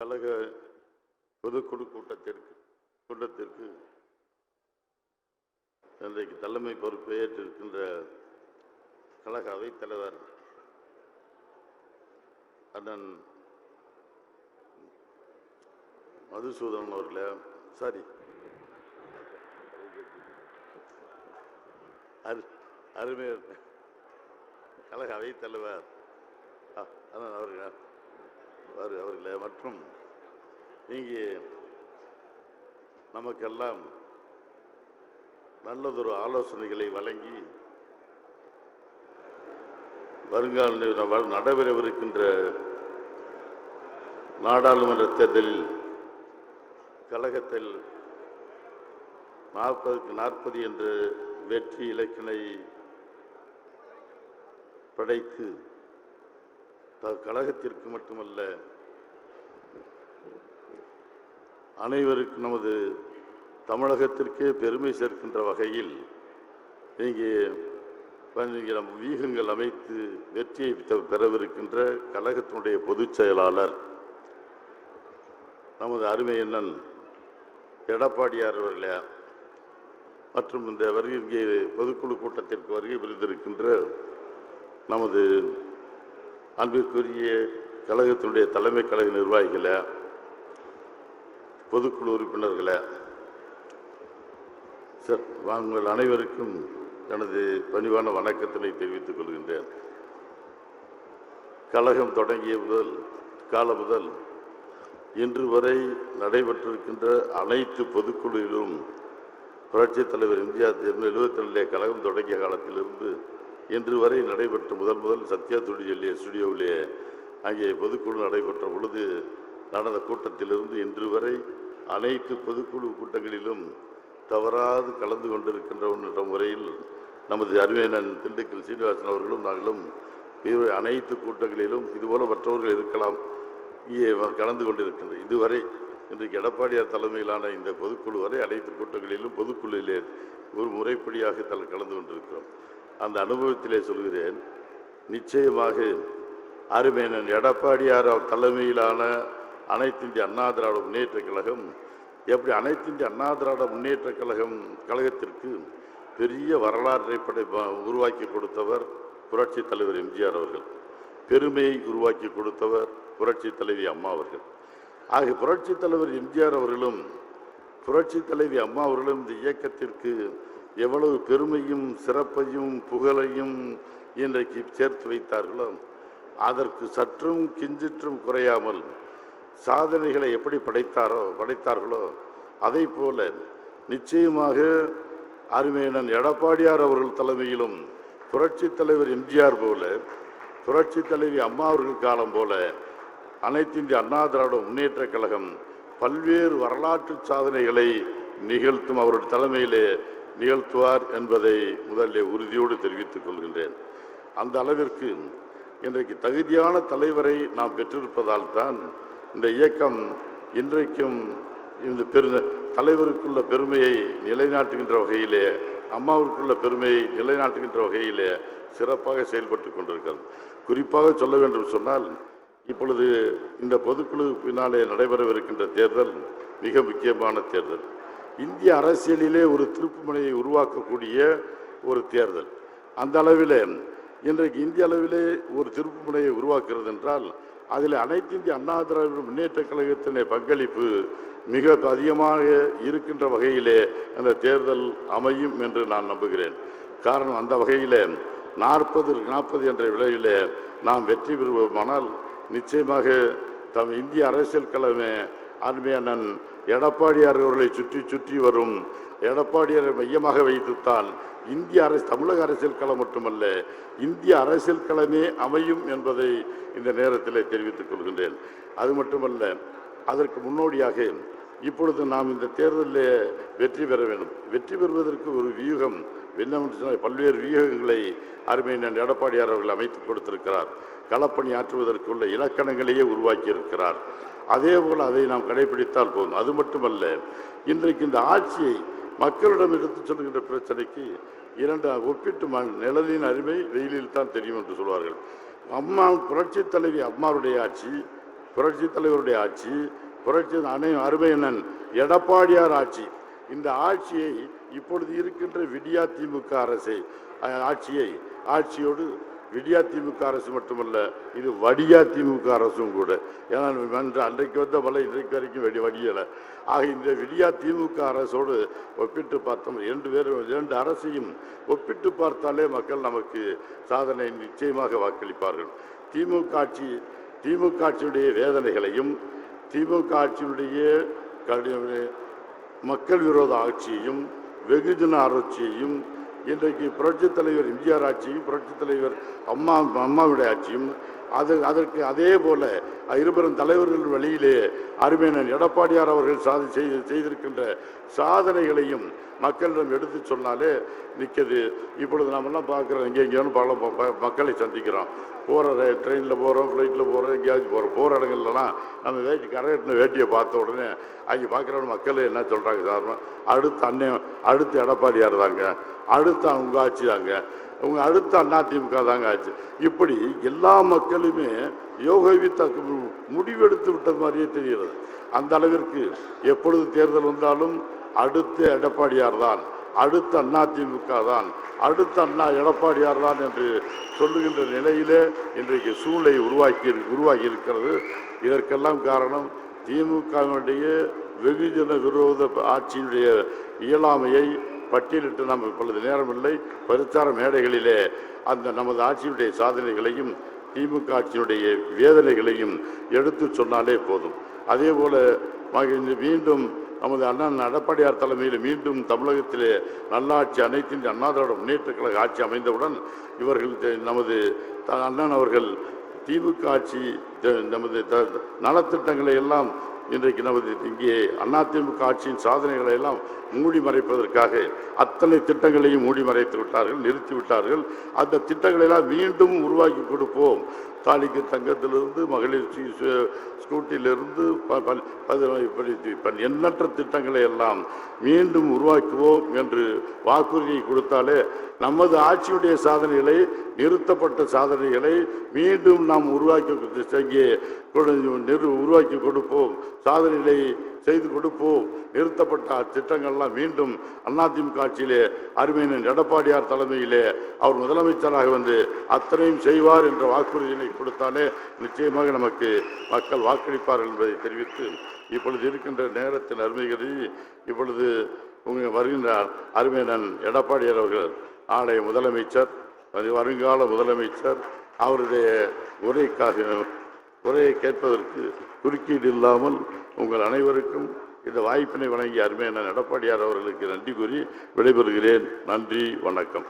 கழக பொதுக்குழு கூட்டத்திற்கு கூட்டத்திற்கு இன்றைக்கு தலைமை பொறுப்பை ஏற்றிருக்கின்ற கழக அவைத் தலைவர் அண்ணன் மதுசூதன் அவர்களே சாரி அரு அருமையர் கழக அவைத் தலைவர் அண்ணன் அவர்களே. அவர்களே மற்றும் இங்கே நமக்கெல்லாம் நல்லதொரு ஆலோசனைகளை வழங்கி வருங்கால நடைபெறவிருக்கின்ற நாடாளுமன்ற தேர்தலில் கழகத்தில் நாற்பதுக்கு நாற்பது என்ற வெற்றி இலக்கினை படைத்து கழகத்திற்கு மட்டுமல்ல அனைவருக்கும் நமது தமிழகத்திற்கே பெருமை சேர்க்கின்ற வகையில் இங்கே இங்கே வீகங்கள் அமைத்து வெற்றியை பெறவிருக்கின்ற கழகத்தினுடைய பொதுச் செயலாளர் நமது அருமை அண்ணன் எடப்பாடியார் அவர்களே மற்றும் இந்த வருகை பொதுக்குழு கூட்டத்திற்கு வருகை புரிந்திருக்கின்ற நமது அன்பிற்குரிய கழகத்தினுடைய தலைமை கழக நிர்வாகிகளை பொதுக்குழு உறுப்பினர்களை சார் உங்கள் அனைவருக்கும் எனது பணிவான வணக்கத்தினை தெரிவித்துக் கொள்கின்றேன். கழகம் தொடங்கிய முதல் கால முதல் இன்று வரை நடைபெற்றிருக்கின்ற அனைத்து பொதுக்குழுவிலும் புரட்சித் தலைவர் எம்ஜிஆர் எழுபத்தி ரெண்டிலே கழகம் தொடங்கிய காலத்திலிருந்து இன்று வரை நடைபெற்ற முதல் முதல் சத்யா துடிஜல்லிய ஸ்டுடியோவிலே அங்கே பொதுக்குழு நடைபெற்ற பொழுது நடந்த கூட்டத்திலிருந்து இன்று வரை அனைத்து பொதுக்குழு கூட்டங்களிலும் தவறாது கலந்து கொண்டிருக்கின்ற என்ற முறையில் நமது அருமையனன் திண்டுக்கல் சீனிவாசன் அவர்களும் நாங்களும் இவை அனைத்து கூட்டங்களிலும் இதுபோல மற்றவர்கள் இருக்கலாம் இங்கே கலந்து கொண்டிருக்கின்ற இதுவரை இன்றைக்கு எடப்பாடியார் தலைமையிலான இந்த பொதுக்குழு வரை அனைத்து கூட்டங்களிலும் பொதுக்குழுவிலே ஒரு முறைப்படியாக கலந்து கொண்டிருக்கிறோம். அந்த அனுபவத்திலே சொல்கிறேன். நிச்சயமாக அருமேனன் எடப்பாடியார் அவர் தலைமையிலான அனைத்து இந்திய அண்ணா திராவிட முன்னேற்றக் கழகம் எப்படி அனைத்து இந்திய அண்ணா திராவிட முன்னேற்ற கழகம் கழகத்திற்கு பெரிய வரலாற்றை படை உருவாக்கி கொடுத்தவர் புரட்சி தலைவர் எம்ஜிஆர் அவர்கள். பெருமையை உருவாக்கி கொடுத்தவர் புரட்சி தலைவி அம்மா அவர்கள். ஆக புரட்சி தலைவர் எம்ஜிஆர் அவர்களும் புரட்சி தலைவி அம்மா அவர்களும் இந்த இயக்கத்திற்கு எவ்வளவு பெருமையும் சிறப்பையும் புகழையும் இன்றைக்கு சேர்த்து வைத்தார்களோ அதற்கு சற்றும் கிஞ்சிற்றும் குறையாமல் சாதனைகளை எப்படி படைத்தாரோ படைத்தார்களோ அதை போல நிச்சயமாக அருமையினன் எடப்பாடியார் அவர்கள் தலைமையிலும் புரட்சி தலைவர் எம்ஜிஆர் போல புரட்சி தலைவி அம்மா அவர்கள் காலம் போல அனைத்து இந்திய அண்ணா திராவிட முன்னேற்றக் கழகம் பல்வேறு வரலாற்று சாதனைகளை நிகழ்த்தும் அவருடைய தலைமையிலே நிகழ்த்துவார் என்பதை முதலில் உறுதியோடு தெரிவித்துக் கொள்கின்றேன். அந்த அளவிற்கு இன்றைக்கு தகுதியான தலைவரை நாம் பெற்றிருப்பதால் தான் இந்த இயக்கம் இன்றைக்கும் இந்த பெரு தலைவருக்குள்ள பெருமையை நிலைநாட்டுகின்ற வகையிலே அம்மாவிற்குள்ள பெருமையை நிலைநாட்டுகின்ற வகையிலே சிறப்பாக செயல்பட்டு கொண்டிருக்கிறது. குறிப்பாக சொல்ல வேண்டும் சொன்னால் இப்பொழுது இந்த பொதுக்குழு பின்னாலே நடைபெறவிருக்கின்ற தேர்தல் மிக முக்கியமான தேர்தல். இந்திய அரசியலிலே ஒரு திருப்புமுனையை உருவாக்கக்கூடிய ஒரு தேர்தல். அந்த அளவிலே இன்றைக்கு இந்திய அளவிலே ஒரு திருப்புமுனையை உருவாக்குகிறது என்றால் அதில் அனைத்து இந்திய அண்ணா திராவிட முன்னேற்ற கழகத்தினுடைய பங்களிப்பு மிக அதிகமாக இருக்கின்ற வகையிலே அந்த தேர்தல் அமையும் என்று நான் நம்புகிறேன். காரணம் அந்த வகையிலே நாற்பது நாற்பது என்ற விலையிலே நாம் வெற்றி பெறுவோமானால் நிச்சயமாக தம் இந்திய அரசியல் கழகமே அருமையானன் எடப்பாடியார் அவர்களை சுற்றி சுற்றி வரும். எடப்பாடியாரை மையமாக வைத்துத்தான் இந்திய அரசு தமிழக அரசியல் களம் மட்டுமல்ல இந்திய அரசியல் களமே அமையும் என்பதை இந்த நேரத்தில் தெரிவித்துக் கொள்கின்றேன். அது மட்டுமல்ல அதற்கு முன்னோடியாக இப்பொழுது நாம் இந்த தேர்தலில் வெற்றி பெற வேண்டும். வெற்றி பெறுவதற்கு ஒரு வியூகம் என்னவென்று பல்வேறு வியூகங்களை அருமையினன் எடப்பாடியார் அவர்கள் அமைத்து கொடுத்திருக்கிறார். களப்பணி ஆற்றுவதற்குள்ள இலக்கணங்களையே உருவாக்கி இருக்கிறார் அதே போல் அதை நாம் கடைபிடித்தால் போதும். அது மட்டுமல்ல இன்றைக்கு இந்த ஆட்சியை மக்களிடம் எடுத்து சொல்கின்ற பிரச்சனைக்கு இரண்டு ஒப்பிட்டு ம- நிழலின் அருமை வெயிலில் தான் தெரியும் என்று சொல்வார்கள். அம்மா புரட்சி தலைவி அம்மாவுடைய ஆட்சி புரட்சி தலைவருடைய ஆட்சி புரட்சி அணை என்னன் எடப்பாடியார் ஆட்சி இந்த ஆட்சியை இப்பொழுது இருக்கின்ற விடியா திமுக அரசை ஆட்சியை ஆட்சியோடு விடியா திமுக அரசு மட்டுமல்ல இது வடியா திமுக அரசும் கூட. ஏன்னா அன்று அன்றைக்கு வந்த மழை இன்றைக்கு வரைக்கும் வெடி வடியலை. ஆக இந்த விடியா திமுக அரசோடு ஒப்பிட்டு பார்த்தோம் இரண்டு பேரும் இரண்டு அரசையும் ஒப்பிட்டு பார்த்தாலே மக்கள் நமக்கு சாதனை நிச்சயமாக வாக்களிப்பார்கள். திமுக ஆட்சி திமுக ஆட்சியுடைய வேதனைகளையும் திமுக ஆட்சியுடைய கடி- மக்கள் விரோத ஆட்சியையும் வெகுஜன ஆராய்ச்சியையும் இன்றைக்கு புரட்சித் தலைவர் எம்ஜிஆர் ஆட்சியும் புரட்சித் தலைவர் அம்மா அம்மாவுடைய ஆட்சியும் அது அதற்கு அதே போல இருபெரும் தலைவர்கள் வழியிலே அருமையனன் எடப்பாடியார் அவர்கள் சாதி செய்து செய்திருக்கின்ற சாதனைகளையும் மக்களிடம் எடுத்து சொன்னாலே நிற்கிது. இப்பொழுது நாமெல்லாம் பார்க்குறோம் எங்கே எங்கேயும் பல மக்களை சந்திக்கிறோம். போகிற ட்ரெயினில் போகிறோம் ஃப்ளைட்டில் போகிறோம் எங்கேயாச்சும் போகிறோம் போகிற இடங்கள்லாம் நம்ம வேட்டி கரையட்டின வேட்டியை பார்த்த உடனே அங்கே பார்க்குறவங்க மக்கள் என்ன சொல்கிறாங்க சார் அடுத்த அண்ணன் அடுத்து எடப்பாடியார் தாங்க அடுத்து அவங்க ஆட்சி தாங்க. அவங்க அடுத்த அதிமுக தாங்க ஆச்சு. இப்படி எல்லா மக்களுமே யோகவி தக்கு முடிவெடுத்து விட்டது மாதிரியே தெரிகிறது. அந்த அளவிற்கு எப்பொழுது தேர்தல் வந்தாலும் அடுத்த எடப்பாடியார் தான் அடுத்த அதிமுக தான் அடுத்த அண்ணா எடப்பாடியார் தான் என்று சொல்லுகின்ற நிலையிலே இன்றைக்கு சூழ்நிலை உருவாக்கி உருவாகி இருக்கிறது. இதற்கெல்லாம் காரணம் திமுகவினுடைய வெகுஜன விரோத ஆட்சியினுடைய இயலாமையை பட்டியலிட்டு நாம் இப்பொழுது நேரமில்லை. பிரச்சார மேடைகளிலே அந்த நமது ஆட்சியுடைய சாதனைகளையும் திமுக ஆட்சியினுடைய வேதனைகளையும் எடுத்து சொன்னாலே போதும். அதே போல மீண்டும் நமது அண்ணன் எடப்பாடியார் தலைமையில் மீண்டும் தமிழகத்திலே நல்லாட்சி அனைத்தின் அண்ணாதிராவிட முன்னேற்ற கழக ஆட்சி அமைந்தவுடன் இவர்கள் நமது அண்ணன் அவர்கள் திமுக ஆட்சி த- நமது த- நலத்திட்டங்களை எல்லாம் இன்றைக்கு நமது இங்கே அதிமுக ஆட்சியின் சாதனைகளை எல்லாம் மூடி மறைப்பதற்காக அத்தனை திட்டங்களையும் மூடி மறைத்து விட்டார்கள் நிறுத்தி விட்டார்கள். அந்த திட்டங்களை எல்லாம் மீண்டும் உருவாக்கி கொடுப்போம். தாலிக்கு தங்கத்திலிருந்து மகளிர் ஸ்கூட்டியிலிருந்து ஸ்கூட்டிலிருந்து ப- இப்படி எண்ணற்ற திட்டங்களை எல்லாம் மீண்டும் உருவாக்குவோம் என்று வாக்குறுதியை கொடுத்தாலே நமது ஆட்சியுடைய சாதனைகளை நிறுத்தப்பட்ட சாதனைகளை மீண்டும் நாம் உருவாக்கி செய்ய நிறு உருவாக்கி கொடுப்போம் சாதனைகளை செய்து கொடுப்போம் நிறுத்தப்பட்ட திட்டங்கள்லாம் மீண்டும் அதிமுக ஆட்சியிலே அருமையினன் எடப்பாடியார் தலைமையிலே அவர் முதலமைச்சராக வந்து அத்தனையும் செய்வார் என்ற வாக்குறுதிகளை கொடுத்தாலே நிச்சயமாக நமக்கு மக்கள் வாக்களிப்பார்கள் என்பதை தெரிவித்து இப்பொழுது இருக்கின்ற நேரத்தில் அருமை இப்பொழுது உங்கள் வருகின்றார் அருமையனன் எடப்பாடியார் அவர்கள் நாளைய முதலமைச்சர் வருங்கால முதலமைச்சர் அவருடைய உரைக்காக உரையை கேட்பதற்கு குறுக்கீடு இல்லாமல் உங்கள் அனைவருக்கும் இந்த வாய்ப்பினை வழங்கிய அருமையான எடப்பாடியார் அவர்களுக்கு நன்றி கூறி விடைபெறுகிறேன். நன்றி வணக்கம்.